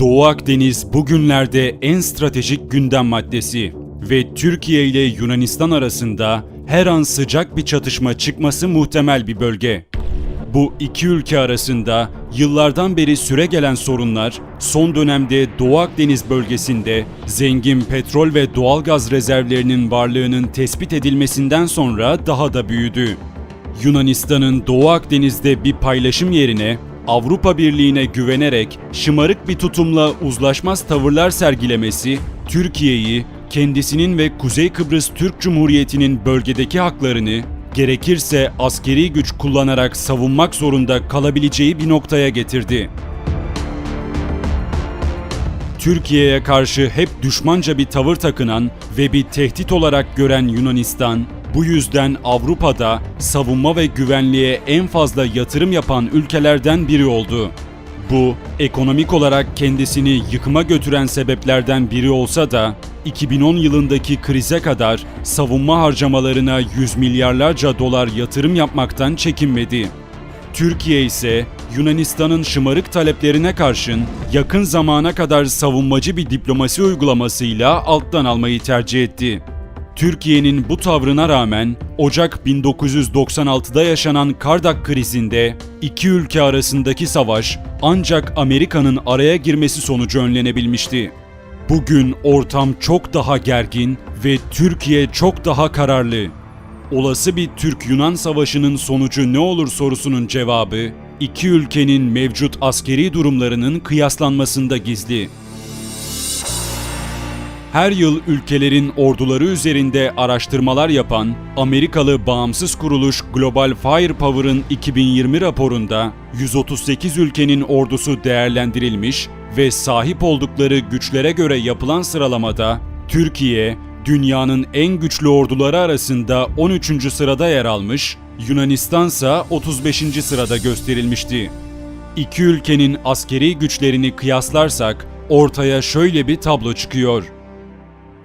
Doğu Akdeniz bugünlerde en stratejik gündem maddesi ve Türkiye ile Yunanistan arasında her an sıcak bir çatışma çıkması muhtemel bir bölge. Bu iki ülke arasında yıllardan beri süregelen sorunlar son dönemde Doğu Akdeniz bölgesinde zengin petrol ve doğalgaz rezervlerinin varlığının tespit edilmesinden sonra daha da büyüdü. Yunanistan'ın Doğu Akdeniz'de bir paylaşım yerine Avrupa Birliği'ne güvenerek şımarık bir tutumla uzlaşmaz tavırlar sergilemesi Türkiye'yi kendisinin ve Kuzey Kıbrıs Türk Cumhuriyeti'nin bölgedeki haklarını gerekirse askeri güç kullanarak savunmak zorunda kalabileceği bir noktaya getirdi. Türkiye'ye karşı hep düşmanca bir tavır takınan ve bir tehdit olarak gören Yunanistan, bu yüzden Avrupa'da savunma ve güvenliğe en fazla yatırım yapan ülkelerden biri oldu. Bu, ekonomik olarak kendisini yıkıma götüren sebeplerden biri olsa da, 2010 yılındaki krize kadar savunma harcamalarına yüz milyarlarca dolar yatırım yapmaktan çekinmedi. Türkiye ise Yunanistan'ın şımarık taleplerine karşın yakın zamana kadar savunmacı bir diplomasi uygulamasıyla alttan almayı tercih etti. Türkiye'nin bu tavrına rağmen Ocak 1996'da yaşanan Kardak krizinde iki ülke arasındaki savaş ancak Amerika'nın araya girmesi sonucu önlenebilmişti. Bugün ortam çok daha gergin ve Türkiye çok daha kararlı. Olası bir Türk-Yunan savaşının sonucu ne olur sorusunun cevabı, iki ülkenin mevcut askeri durumlarının kıyaslanmasında gizli. Her yıl ülkelerin orduları üzerinde araştırmalar yapan Amerikalı bağımsız kuruluş Global Firepower'ın 2020 raporunda 138 ülkenin ordusu değerlendirilmiş ve sahip oldukları güçlere göre yapılan sıralamada Türkiye, dünyanın en güçlü orduları arasında 13. sırada yer almış, Yunanistan ise 35. sırada gösterilmişti. İki ülkenin askeri güçlerini kıyaslarsak ortaya şöyle bir tablo çıkıyor.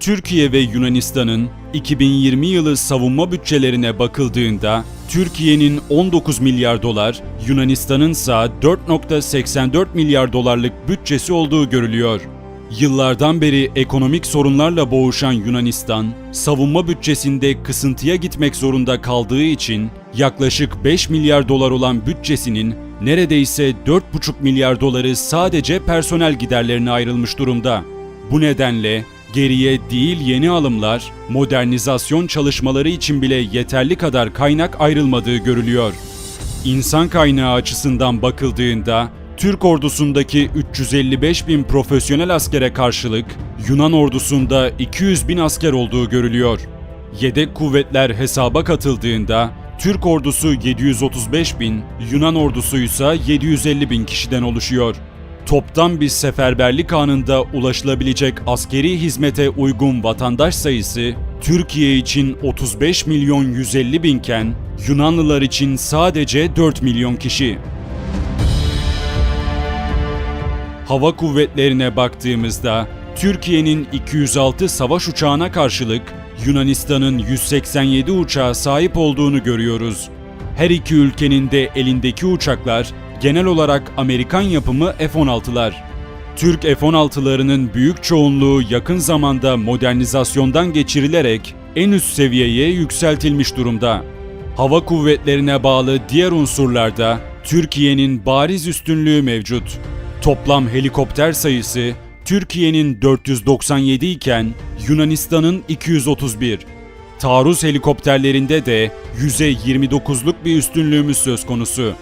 Türkiye ve Yunanistan'ın 2020 yılı savunma bütçelerine bakıldığında Türkiye'nin 19 milyar dolar, Yunanistan'ın ise 4.84 milyar dolarlık bütçesi olduğu görülüyor. Yıllardan beri ekonomik sorunlarla boğuşan Yunanistan, savunma bütçesinde kısıntıya gitmek zorunda kaldığı için yaklaşık 5 milyar dolar olan bütçesinin neredeyse 4,5 milyar doları sadece personel giderlerine ayrılmış durumda. Bu nedenle geriye değil yeni alımlar, modernizasyon çalışmaları için bile yeterli kadar kaynak ayrılmadığı görülüyor. İnsan kaynağı açısından bakıldığında Türk ordusundaki 355 bin profesyonel askere karşılık Yunan ordusunda 200 bin asker olduğu görülüyor. Yedek kuvvetler hesaba katıldığında Türk ordusu 735 bin, Yunan ordusu ise 750 bin kişiden oluşuyor. Toptan bir seferberlik anında ulaşılabilecek askeri hizmete uygun vatandaş sayısı Türkiye için 35 milyon 150 binken Yunanlılar için sadece 4 milyon kişi. Hava kuvvetlerine baktığımızda Türkiye'nin 206 savaş uçağına karşılık Yunanistan'ın 187 uçağa sahip olduğunu görüyoruz. Her iki ülkenin de elindeki uçaklar genel olarak Amerikan yapımı F-16'lar. Türk F-16'larının büyük çoğunluğu yakın zamanda modernizasyondan geçirilerek en üst seviyeye yükseltilmiş durumda. Hava kuvvetlerine bağlı diğer unsurlarda Türkiye'nin bariz üstünlüğü mevcut. Toplam helikopter sayısı Türkiye'nin 497 iken Yunanistan'ın 231. Taarruz helikopterlerinde de 100'e 29'luk bir üstünlüğümüz söz konusu.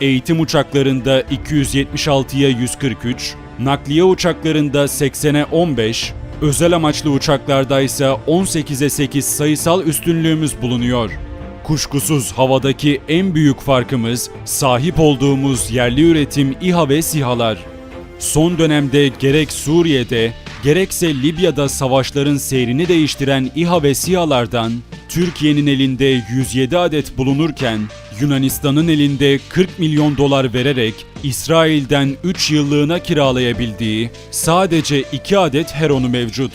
Eğitim uçaklarında 276'ya 143, nakliye uçaklarında 80'e 15, özel amaçlı uçaklarda ise 18'e 8 sayısal üstünlüğümüz bulunuyor. Kuşkusuz havadaki en büyük farkımız sahip olduğumuz yerli üretim İHA ve SİHA'lar. Son dönemde gerek Suriye'de gerekse Libya'da savaşların seyrini değiştiren İHA ve SİHA'lardan Türkiye'nin elinde 107 adet bulunurken Yunanistan'ın elinde 40 milyon dolar vererek İsrail'den 3 yıllığına kiralayabildiği sadece 2 adet Heron'u mevcut.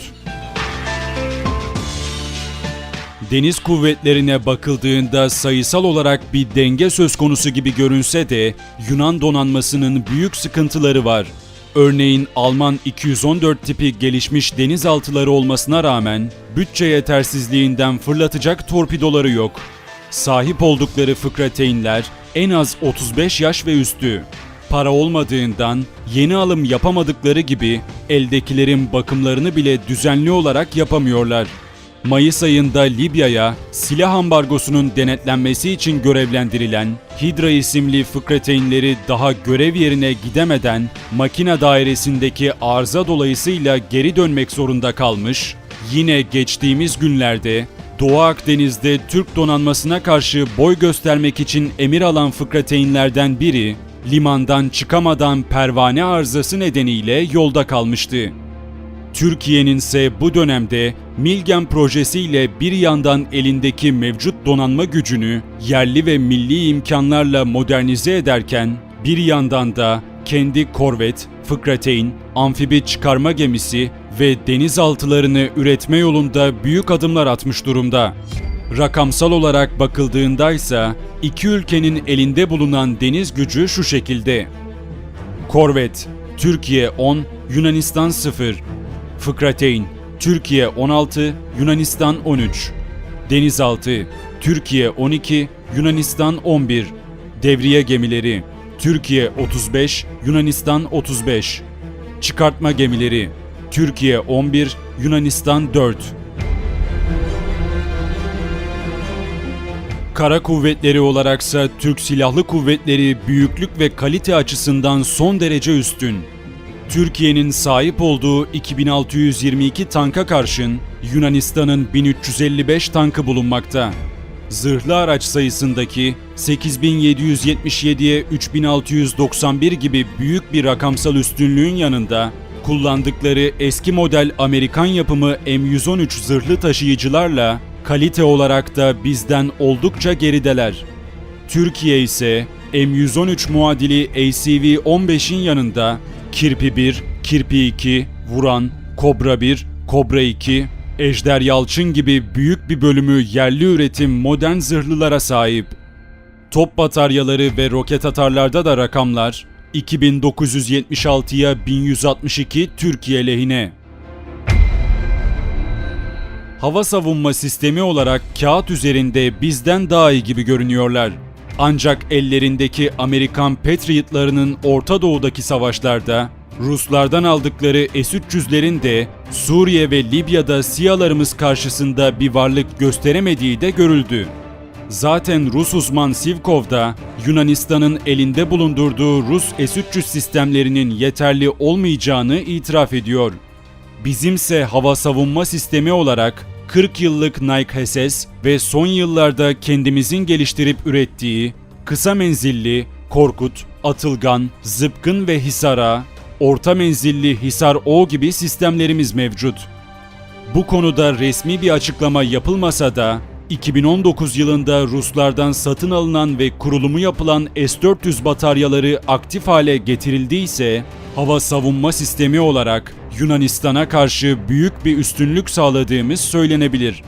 Deniz kuvvetlerine bakıldığında sayısal olarak bir denge söz konusu gibi görünse de Yunan donanmasının büyük sıkıntıları var. Örneğin Alman 214 tipi gelişmiş denizaltıları olmasına rağmen bütçe yetersizliğinden fırlatacak torpidoları yok. Sahip oldukları fıkrateynler en az 35 yaş ve üstü. Para olmadığından yeni alım yapamadıkları gibi eldekilerin bakımlarını bile düzenli olarak yapamıyorlar. Mayıs ayında Libya'ya silah ambargosunun denetlenmesi için görevlendirilen Hidra isimli fıkrateynleri daha görev yerine gidemeden makine dairesindeki arıza dolayısıyla geri dönmek zorunda kalmış. Yine geçtiğimiz günlerde Doğu Akdeniz'de Türk donanmasına karşı boy göstermek için emir alan fıkrateynlerden biri limandan çıkamadan pervane arızası nedeniyle yolda kalmıştı. Türkiye'nin ise bu dönemde Milgen projesiyle bir yandan elindeki mevcut donanma gücünü yerli ve milli imkanlarla modernize ederken bir yandan da kendi korvet, fıkrateyn, amfibi çıkarma gemisi ve denizaltılarını üretme yolunda büyük adımlar atmış durumda. Rakamsal olarak bakıldığında ise iki ülkenin elinde bulunan deniz gücü şu şekilde. Korvet, Türkiye 10, Yunanistan 0. Fıkrateyn, Türkiye 16, Yunanistan 13. Denizaltı, Türkiye 12, Yunanistan 11. Devriye gemileri, Türkiye 35, Yunanistan 35. Çıkartma gemileri, Türkiye 11, Yunanistan 4. Kara kuvvetleri olaraksa Türk Silahlı Kuvvetleri büyüklük ve kalite açısından son derece üstün. Türkiye'nin sahip olduğu 2622 tanka karşın Yunanistan'ın 1355 tankı bulunmakta. Zırhlı araç sayısındaki 8777'ye 3691 gibi büyük bir rakamsal üstünlüğün yanında kullandıkları eski model Amerikan yapımı M113 zırhlı taşıyıcılarla kalite olarak da bizden oldukça gerideler. Türkiye ise M113 muadili ACV-15'in yanında Kirpi 1, Kirpi 2, Vuran, Kobra 1, Kobra 2, Ejder Yalçın gibi büyük bir bölümü yerli üretim modern zırhlılara sahip. Top bataryaları ve roket atarlarda da rakamlar 2976'ya 1162 Türkiye lehine. Hava savunma sistemi olarak kağıt üzerinde bizden daha iyi gibi görünüyorlar. Ancak ellerindeki Amerikan Patriot'larının Orta Doğu'daki savaşlarda Ruslardan aldıkları S-300'lerin de Suriye ve Libya'da SİHA'larımız karşısında bir varlık gösteremediği de görüldü. Zaten Rus uzman Sivkov da Yunanistan'ın elinde bulundurduğu Rus S-300 sistemlerinin yeterli olmayacağını itiraf ediyor. Bizimse hava savunma sistemi olarak 40 yıllık Nike HSS ve son yıllarda kendimizin geliştirip ürettiği kısa menzilli Korkut, Atılgan, Zıpkın ve Hisara, orta menzilli Hisar O gibi sistemlerimiz mevcut. Bu konuda resmi bir açıklama yapılmasa da 2019 yılında Ruslardan satın alınan ve kurulumu yapılan S-400 bataryaları aktif hale getirildiyse hava savunma sistemi olarak Yunanistan'a karşı büyük bir üstünlük sağladığımız söylenebilir.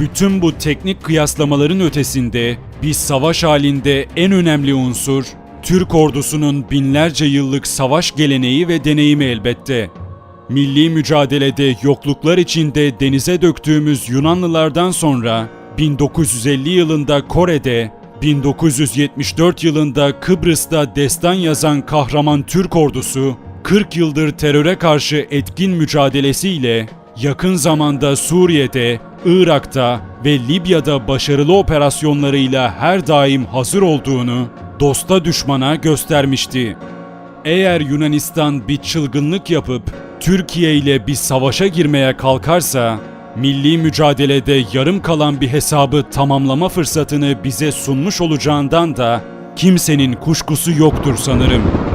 Bütün bu teknik kıyaslamaların ötesinde bir savaş halinde en önemli unsur Türk ordusunun binlerce yıllık savaş geleneği ve deneyimi elbette. Milli mücadelede yokluklar içinde denize döktüğümüz Yunanlılardan sonra 1950 yılında Kore'de, 1974 yılında Kıbrıs'ta destan yazan kahraman Türk ordusu 40 yıldır teröre karşı etkin mücadelesiyle yakın zamanda Suriye'de, Irak'ta ve Libya'da başarılı operasyonlarıyla her daim hazır olduğunu dosta düşmana göstermişti. Eğer Yunanistan bir çılgınlık yapıp Türkiye ile bir savaşa girmeye kalkarsa, milli mücadelede yarım kalan bir hesabı tamamlama fırsatını bize sunmuş olacağından da kimsenin kuşkusu yoktur sanırım.''